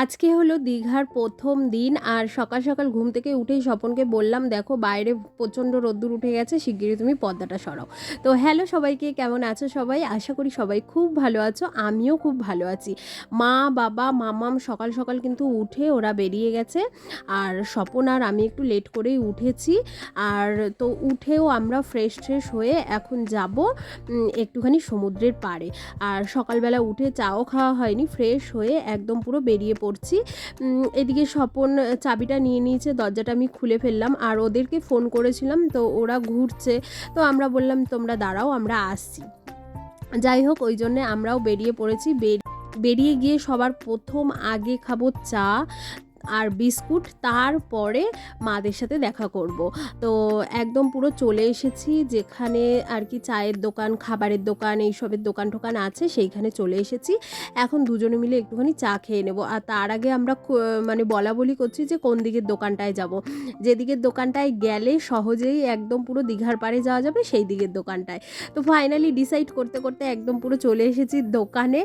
আজকে হলো দীঘার প্রথম দিন আর সকাল সকাল ঘুম থেকে উঠেই স্বপনকে বললাম, দেখো, বাইরে প্রচণ্ড রোদ্দুর উঠে গেছে, শিগগিরই তুমি পর্দাটা সরাও। তো হ্যালো সবাইকে, কেমন আছো সবাই? আশা করি সবাই খুব ভালো আছো, আমিও খুব ভালো আছি। মা, বাবা, মামাম সকাল সকাল কিন্তু উঠে ওরা বেরিয়ে গেছে আর স্বপন আর আমি একটু লেট করেই উঠেছি আর তো উঠেও আমরা ফ্রেশ ফ্রেশ হয়ে এখন যাব একটুখানি সমুদ্রের পাড়ে। আর সকালবেলা উঠে চাও খাওয়া হয়নি, ফ্রেশ হয়ে একদম পুরো বেরিয়ে পড়ছি। এদিকে স্বপন চাবিটা নিয়ে নিয়েছে, দরজাটা আমি খুলে ফেললাম আর ওদেরকে ফোন করেছিলাম, তো ওরা ঘুরছে। তো আমরা বললাম, তোমরা দাঁড়াও, আমরা আসছি। যাই হোক, ওই জন্যে আমরাও বেরিয়ে পড়েছি। বের- বেরিয়ে গিয়ে সবার প্রথম আগে খাব চা। আর বিস্কুট তারপরে মাদের সাথে দেখা করব। তো একদম পুরো চলে এসেছি যেখানে আর কি চায়ের দোকান, খাবারের দোকান, এইসবের দোকান টোকান আছে সেইখানে চলে এসেছি। এখন দুজনে মিলে একটুখানি চা খেয়ে নেব। আর তার আগে আমরা মানে বলা বলি করছি যে কোন দিকের দোকানটায় যাব। যেদিকের দোকানটায় গেলে সহজেই একদম পুরো দীঘার পাড়ে যাওয়া যাবে সেই দিকের দোকানটায়। তো ফাইনালি ডিসাইড করতে করতে একদম পুরো চলে এসেছি দোকানে।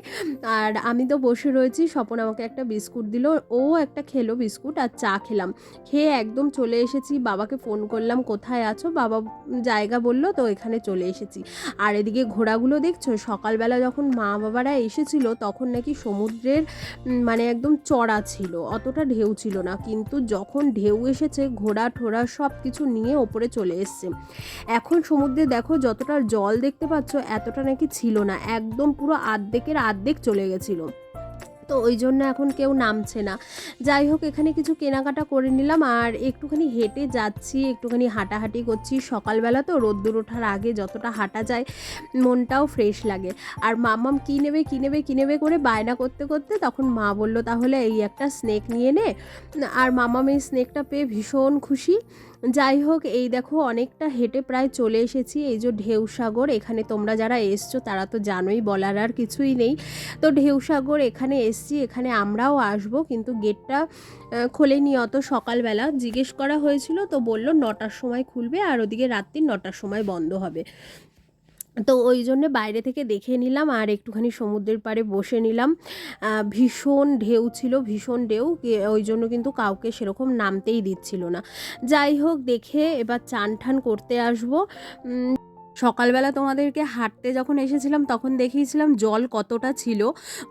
আর আমি তো বসে রয়েছি, স্বপন আমাকে একটা বিস্কুট দিল, ও একটা খেলো। বিস্কুট আর চা খেলাম। খেয়ে একদম চলে এসেছি, বাবাকে ফোন করলাম, কোথায় আছো? বাবা জায়গা বলল, তো এখানে চলে এসেছি। আর এদিকে ঘোড়াগুলো দেখছ? সকালবেলা যখন মা বাবারা এসেছিল, তখন নাকি সমুদ্রের মানে একদম চড়া ছিল, অতটা ঢেউ ছিল না। কিন্তু যখন ঢেউ এসেছে, ঘোড়া ঠোড়া সব কিছু নিয়ে ওপরে চলে এসছে। এখন সমুদ্রে দেখো যতটা জল দেখতে পাচ্ছ, এতটা নাকি ছিল না। একদম পুরো আর্ধেকের আর্ধেক চলে গেছিল। তো ওই জন্য এখন কেউ নামছে না। যাই হোক, এখানে কিছু কেনাকাটা করে নিলাম আর একটুখানি হেঁটে যাচ্ছি, একটুখানি হাঁটাহাঁটি করছি। সকালবেলা তো রোদ্দুর ওঠার আগে যতটা হাঁটা যায়, মনটাও ফ্রেশ লাগে। আর মামাম কী নেবে কী নেবে কী নেবে করে বায়না করতে করতে তখন মা বলল, তাহলে এই একটা স্নেক নিয়ে নে। আর মামাম এই স্নেকটা পেয়ে ভীষণ খুশি। যাই হোক, এই দেখো অনেকটা হেঁটে প্রায় চলে এসেছি। এই যে ঢেউসাগর এখানে তোমরা যারা এসছো তারা তো জানোই, বলার আর কিছুই নেই। তো ঢেউসাগর এখানে এসছি, এখানে আমরাও আসব, কিন্তু গেটটা খোলেনি অত সকালবেলা। জিজ্ঞেস করা হয়েছিল, তো বলল নটার সময় খুলবে, আর ওদিকে রাত্রি নটার সময় বন্ধ হবে। তো ওই জন্য বাইরে থেকে দেখে নিলাম আর একটুখানি সমুদ্রের পাড়ে বসে নিলাম। ভীষণ ঢেউ ছিল, ভীষণ ঢেউ। ওই জন্য কিন্তু কাউকে সেরকম নামতেই দিচ্ছিল না। যাই হোক, দেখে এবার চান ঠান করতে আসব। সকালবেলা তোমাদেরকে হাঁটতে যখন এসেছিলাম, তখন দেখিয়েছিলাম জল কতটা ছিল।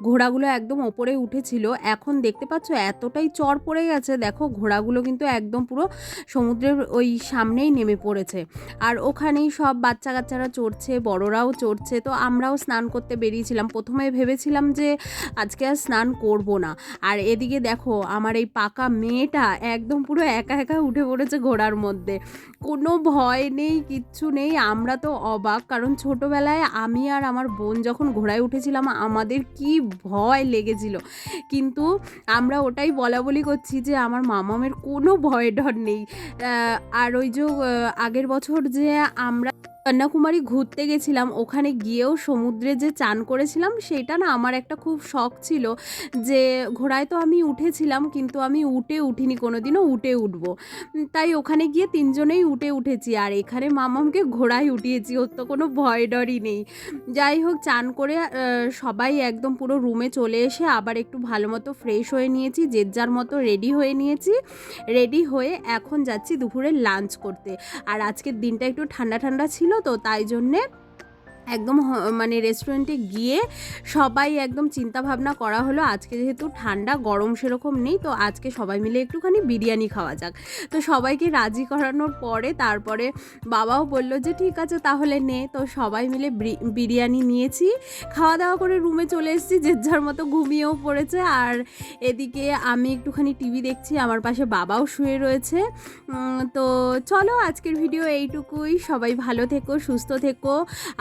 ঘোড়াগুলো একদম ওপরে উঠেছিল। এখন দেখতে পাচ্ছ এতটাই চর পড়ে গেছে। দেখো, ঘোড়াগুলো কিন্তু একদম পুরো সমুদ্রের ওই সামনেই নেমে পড়েছে। আর ওখানেই সব বাচ্চা কাচ্চারা চড়ছে, বড়রাও চড়ছে। তো আমরাও স্নান করতে বেরিয়েছিলাম। প্রথমে ভেবেছিলাম যে আজকে আর স্নান করব না। আর এদিকে দেখো, আমার এই পাকা মেয়েটা একদম পুরো একা একা উঠে পড়েছে ঘোড়ার মধ্যে। কোনো ভয় নেই, কিচ্ছু নেই। আমরা তো অবাক। কারণ ছোটোবেলায় আমি আর আমার বোন যখন ঘোড়ায় উঠেছিলাম, আমাদের কি ভয় লেগেছিল। কিন্তু আমরা ওটাই বলা বলি করছি যে, আমার মামামের কোনো ভয় ডর নেই আর ওই যে আগের বছর যে আমরা কন্যাকুমারী ঘুরতে গেছিলাম, ওখানে গিয়েও সমুদ্রে যে চান করেছিলাম, সেটা না আমার একটা খুব শখ ছিল যে ঘোড়ায় তো আমি উঠেছিলাম, কিন্তু আমি উঠে উঠিনি কোনো দিনও উঠে উঠব। তাই ওখানে গিয়ে তিনজনেই উঠে উঠেছি, আর এখানে মামামকে ঘোড়ায় উঠিয়েছি, ওর তো কোনো ভয় ডরই নেই। যাই হোক, চান করে সবাই একদম পুরো রুমে চলে এসে আবার একটু ভালো মতো ফ্রেশ হয়ে নিয়েছি, যে যার মতো রেডি হয়ে নিয়েছি। রেডি হয়ে এখন যাচ্ছি দুপুরে লাঞ্চ করতে। আর আজকের দিনটা একটু ঠান্ডা ঠান্ডা ছিল তো তাই জন্যে একদম মানে রেস্টুরেন্টে গিয়ে সবাই একদম চিন্তা ভাবনা করা হলো, আজকে যেহেতু ঠান্ডা, গরম সেরকম নেই, তো আজকে সবাই মিলে একটুখানি বিরিয়ানি খাওয়া যাক। তো সবাইকে রাজি করানোর পরে তারপরে বাবাও বলল যে, ঠিক আছে, তাহলে নে। তো সবাই মিলে বিরিয়ানি নিয়েছি। খাওয়া দাওয়া করে রুমে চলে এসেছি, যে যার মতো ঘুমিয়েও পড়েছে। আর এদিকে আমি একটুখানি টিভি দেখছি, আমার পাশে বাবাও শুয়ে রয়েছে। তো চলো আজকের ভিডিও এইটুকুই। সবাই ভালো থেকো, সুস্থ থেকো।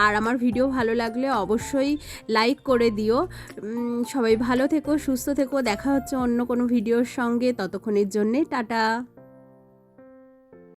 আর আমার ভিডিও ভালো লাগলে অবশ্যই লাইক করে দিও। সবাই ভালো থেকো, সুস্থ থেকো। দেখা হচ্ছে অন্য কোনো ভিডিওর সঙ্গে। ততক্ষণের জন্যে টাটা।